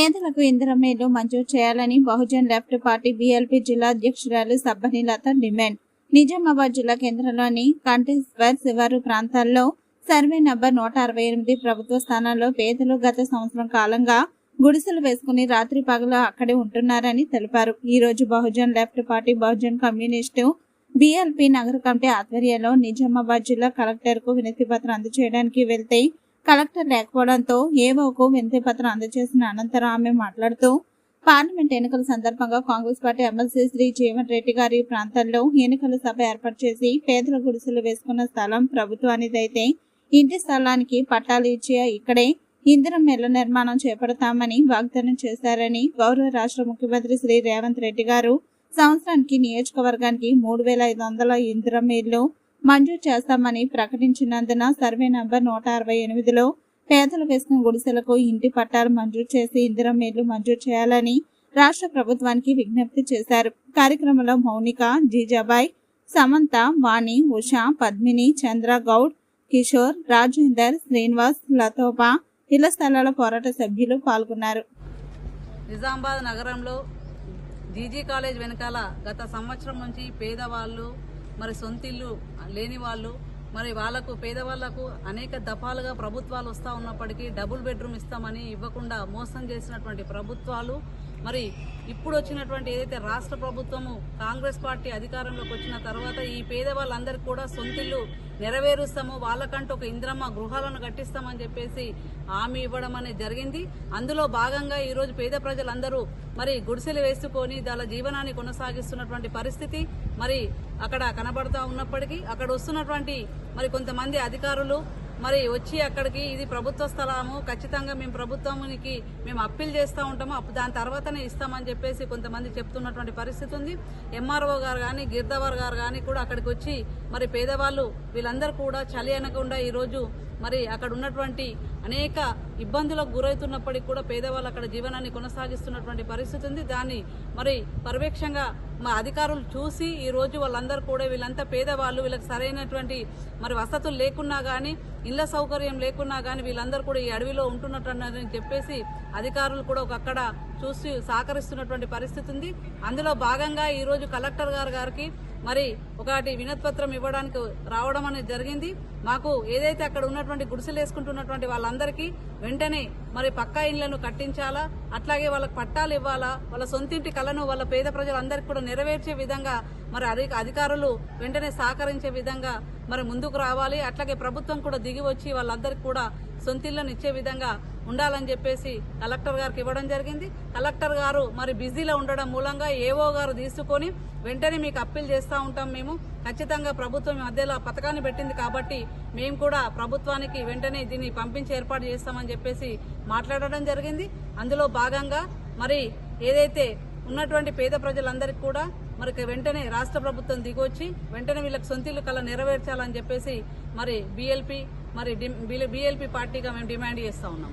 పేదలకు ఇందిరమేలు మంజూరు చేయాలని బహుజన్ లెఫ్ట్ పార్టీ బీఎల్పీ జిల్లా అధ్యక్షురాలు సబ్బని లత డిమాండ్. నిజామాబాద్ జిల్లా కేంద్రంలోని కంటేశ్వర్ శివారు ప్రాంతాల్లో సర్వే నంబర్ నూట అరవై ఎనిమిది ప్రభుత్వ స్థానాల్లో పేదలు గత సంవత్సరం కాలంగా గుడిసెలు వేసుకుని రాత్రి పగలు అక్కడే ఉంటున్నారని తెలిపారు. ఈ రోజు Bahujan left party Bahujan communist BLP నగర కమిటీ ఆధ్వర్యంలో నిజామాబాద్ జిల్లా కలెక్టర్కు వినతి పత్రం అందజేయడానికి వెళ్తే కలెక్టర్ లేకపోవడంతో ఏవోకు వినతి పత్రం అందజేసిన అనంతరం ఆమె మాట్లాడుతూ పార్లమెంట్ ఎన్నికల సందర్భంగా కాంగ్రెస్ పార్టీ ఎమ్మెల్సీ శ్రీ జీవన్ రెడ్డి గారి ప్రాంతాల్లో ఎన్నికల సభ ఏర్పాటు చేసి పేదల గుడిసెలు వేసుకున్న స్థలం ప్రభుత్వానిదైతే ఇంటి స్థలానికి పట్టాలు ఇచ్చి ఇక్కడే ఇందిరం ఇళ్ళ నిర్మాణం చేపడతామని వాగ్దానం చేశారని గౌరవ రాష్ట్ర ముఖ్యమంత్రి శ్రీ రేవంత్ రెడ్డి గారు సంవత్సరానికి నియోజకవర్గానికి మూడు వేల ఐదు వందల ఇందిరం ఇళ్ళు మంజూరు చేస్తామని ప్రకటించినందున సర్వే నంబర్ నూట అరవై ఎనిమిదిలో పేదలు వేసిన గుడిసెలకు ఇంటి పట్టాలు మంజూరు చేసి ఇందిరం మేలు మంజూరు చేయాలని రాష్ట్ర ప్రభుత్వానికి విజ్ఞప్తి చేశారు. కార్యక్రమంలో మౌనిక జీజాబాయ్ సమంత వాణి ఉషా పద్మిని చంద్ర గౌడ్ కిషోర్ రాజేందర్ శ్రీనివాస్ లతోపా ఇళ్ళ స్థలాల పోరాట సభ్యులు పాల్గొన్నారు. నిజామాబాద్ నగరంలో జీజీ కాలేజ్ వెనకాల గత సంవత్సరం నుంచి పేదవాళ్ళు మరి సొంతిల్లు లేని వాళ్ళు మరి వాళ్ళకు పేదవాళ్ళకు అనేక దఫాలుగా ప్రభుత్వాలు వస్తూ ఉన్నప్పటికీ డబుల్ బెడ్రూమ్ ఇస్తామని ఇవ్వకుండా మోసం చేసినటువంటి ప్రభుత్వాలు మరి ఇప్పుడు వచ్చినటువంటి ఏదైతే రాష్ట్ర ప్రభుత్వము కాంగ్రెస్ పార్టీ అధికారంలోకి వచ్చిన తర్వాత ఈ పేదవాళ్ళందరికీ కూడా సొంతిల్లు నెరవేరుస్తాము వాళ్ళకంటూ ఒక ఇంద్రమ్మ గృహాలను కట్టిస్తామని చెప్పేసి హామీ ఇవ్వడం అనేది జరిగింది. అందులో భాగంగా ఈరోజు పేద ప్రజలందరూ మరి గుడిసెలు వేసుకొని దాని జీవనాన్ని కొనసాగిస్తున్నటువంటి పరిస్థితి మరి అక్కడ కనబడతా ఉన్నప్పటికీ అక్కడ వస్తున్నటువంటి మరి కొంతమంది అధికారులు మరి వచ్చి అక్కడికి ఇది ప్రభుత్వ స్థలము ఖచ్చితంగా మేము ప్రభుత్వానికి మేము అప్పీల్ చేస్తూ ఉంటాము. అప్పుడు దాని తర్వాతనే ఇస్తామని చెప్పేసి కొంతమంది చెప్తున్నటువంటి పరిస్థితి ఉంది. ఎంఆర్ఓ గారు కానీ గిర్దవర్ గారు కానీ కూడా అక్కడికి వచ్చి మరి పేదవాళ్ళు వీళ్ళందరూ కూడా చలి అనకుండా ఈరోజు మరి అక్కడ ఉన్నటువంటి అనేక ఇబ్బందులకు గురవుతున్నప్పటికీ కూడా పేదవాళ్ళు అక్కడ జీవనాన్ని కొనసాగిస్తున్నటువంటి పరిస్థితి ఉంది. దాన్ని మరి పర్యవేక్షంగా మా అధికారులు చూసి ఈ రోజు వాళ్ళందరూ కూడా వీళ్ళంతా పేదవాళ్ళు వీళ్ళకి సరైనటువంటి మరి వసతులు లేకున్నా కానీ ఇళ్ళ సౌకర్యం లేకున్నా కానీ వీళ్ళందరూ కూడా ఈ అడవిలో ఉంటున్నట్టు చెప్పేసి అధికారులు కూడా ఒక అక్కడ చూసి సహకరిస్తున్నటువంటి పరిస్థితి ఉంది. అందులో భాగంగా ఈరోజు కలెక్టర్ గారు గారికి మరి ఒకటి వినతిపత్రం ఇవ్వడానికి రావడం అనేది జరిగింది. మాకు ఏదైతే అక్కడ ఉన్నటువంటి గుడిసెలు వేసుకుంటున్నటువంటి వాళ్ళందరికీ వెంటనే మరి పక్కా ఇళ్ళను కట్టించాలా? అట్లాగే వాళ్ళకి పట్టాలు ఇవ్వాలా? వాళ్ళ సొంతింటి కళను వాళ్ళ పేద ప్రజలందరికీ కూడా నెరవేర్చే విధంగా మరి అధికారులు వెంటనే సహకరించే విధంగా మరి ముందుకు రావాలి. అట్లాగే ప్రభుత్వం కూడా దిగి వచ్చి వాళ్ళందరికీ కూడా సొంతిళ్ళను ఇచ్చే విధంగా ఉండాలని చెప్పేసి కలెక్టర్ గారికి ఇవ్వడం జరిగింది. కలెక్టర్ గారు మరి బిజీలో ఉండడం మూలంగా ఏవో గారు తీసుకొని వెంటనే మీకు అప్పీల్ చేస్తూ ఉంటాం మేము. ఖచ్చితంగా ప్రభుత్వం మధ్యలో పథకాన్ని పెట్టింది కాబట్టి మేము కూడా ప్రభుత్వానికి వెంటనే దీన్ని పంపించి ఏర్పాటు చేస్తామని చెప్పేసి మాట్లాడడం జరిగింది. అందులో భాగంగా మరి ఏదైతే ఉన్నటువంటి పేద ప్రజలందరికీ కూడా మరి వెంటనే రాష్ట్ర ప్రభుత్వం దిగొచ్చి వెంటనే వీళ్ళకి సొంతిల్లు కళ నెరవేర్చాలని చెప్పేసి మరి బీఎల్పీ మరి బీఎల్పీ పార్టీగా మేము డిమాండ్ చేస్తా ఉన్నాం.